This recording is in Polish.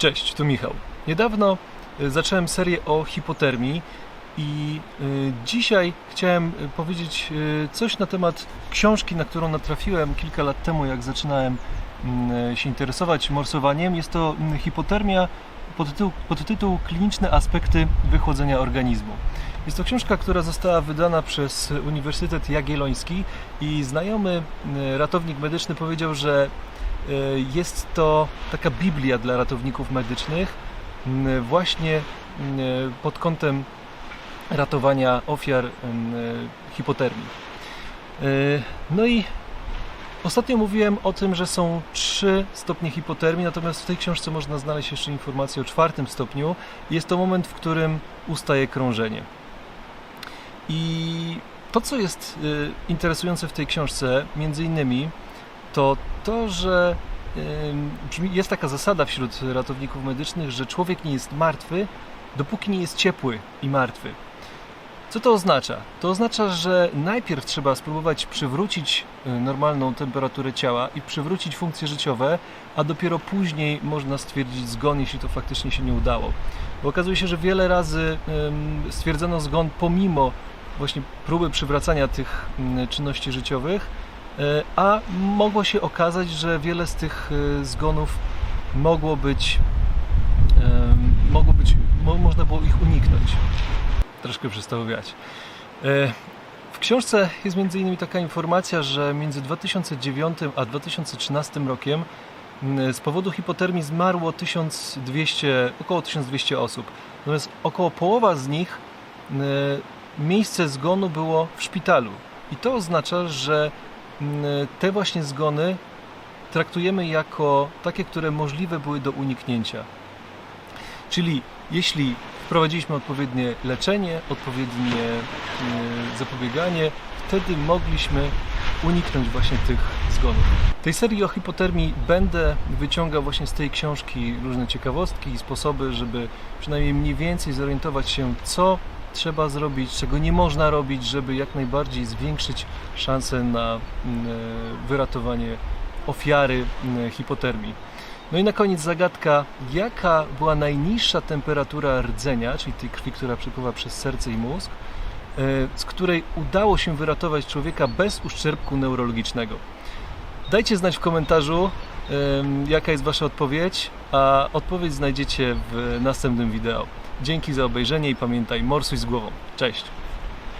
Cześć, tu Michał. Niedawno y, zacząłem serię o hipotermii i y, dzisiaj chciałem y, powiedzieć coś na temat książki, na którą natrafiłem kilka lat temu, jak zaczynałem mm, się interesować morsowaniem. Jest to mm, hipotermia podtytuł, podtytuł Kliniczne aspekty wychłodzenia organizmu. Jest to książka, która została wydana przez Uniwersytet Jagielloński i znajomy y, ratownik medyczny powiedział, że jest to taka Biblia dla ratowników medycznych, właśnie pod kątem ratowania ofiar y, hipotermii. Y, No i ostatnio mówiłem o tym, że są trzy stopnie hipotermii, natomiast w tej książce można znaleźć jeszcze informację o czwartym stopniu. Jest to moment, w którym ustaje krążenie. I to, co jest interesujące w tej książce, między innymi, to to, że jest taka zasada wśród ratowników medycznych, że człowiek nie jest martwy, dopóki nie jest ciepły i martwy. Co to oznacza? To oznacza, że najpierw trzeba spróbować przywrócić y, normalną temperaturę ciała i przywrócić funkcje życiowe, a dopiero później można stwierdzić zgon, jeśli to faktycznie się nie udało. Bo okazuje się, że wiele razy stwierdzono zgon pomimo właśnie próby przywracania tych mm, czynności życiowych, a mogło się okazać, że wiele z tych y, zgonów mogło być, mogło być mo, można było ich uniknąć. Troszkę przestało wiać. E, W książce jest innymi taka informacja, że między 2009 a 2013 rokiem z powodu hipotermii zmarło 1200, około 1200 osób. Natomiast około połowa z nich miejsce zgonu było w szpitalu. I to oznacza, że te właśnie zgony traktujemy jako takie, które możliwe były do uniknięcia. Czyli jeśli wprowadziliśmy odpowiednie leczenie, odpowiednie y, zapobieganie, wtedy mogliśmy uniknąć właśnie tych zgonów. Tej serii o hipotermii będę wyciągał właśnie z tej książki różne ciekawostki i sposoby, żeby przynajmniej mniej więcej zorientować się, co trzeba zrobić, czego nie można robić, żeby jak najbardziej zwiększyć szanse na y, wyratowanie ofiary y, hipotermii. No i na koniec zagadka, jaka była najniższa temperatura rdzenia, czyli tej krwi, która przepływa przez serce i mózg, e, z której udało się wyratować człowieka bez uszczerbku neurologicznego. Dajcie znać w komentarzu, jaka jest Wasza odpowiedź, a odpowiedź znajdziecie w następnym wideo. Dzięki za obejrzenie i pamiętaj, morsuj z głową. Cześć!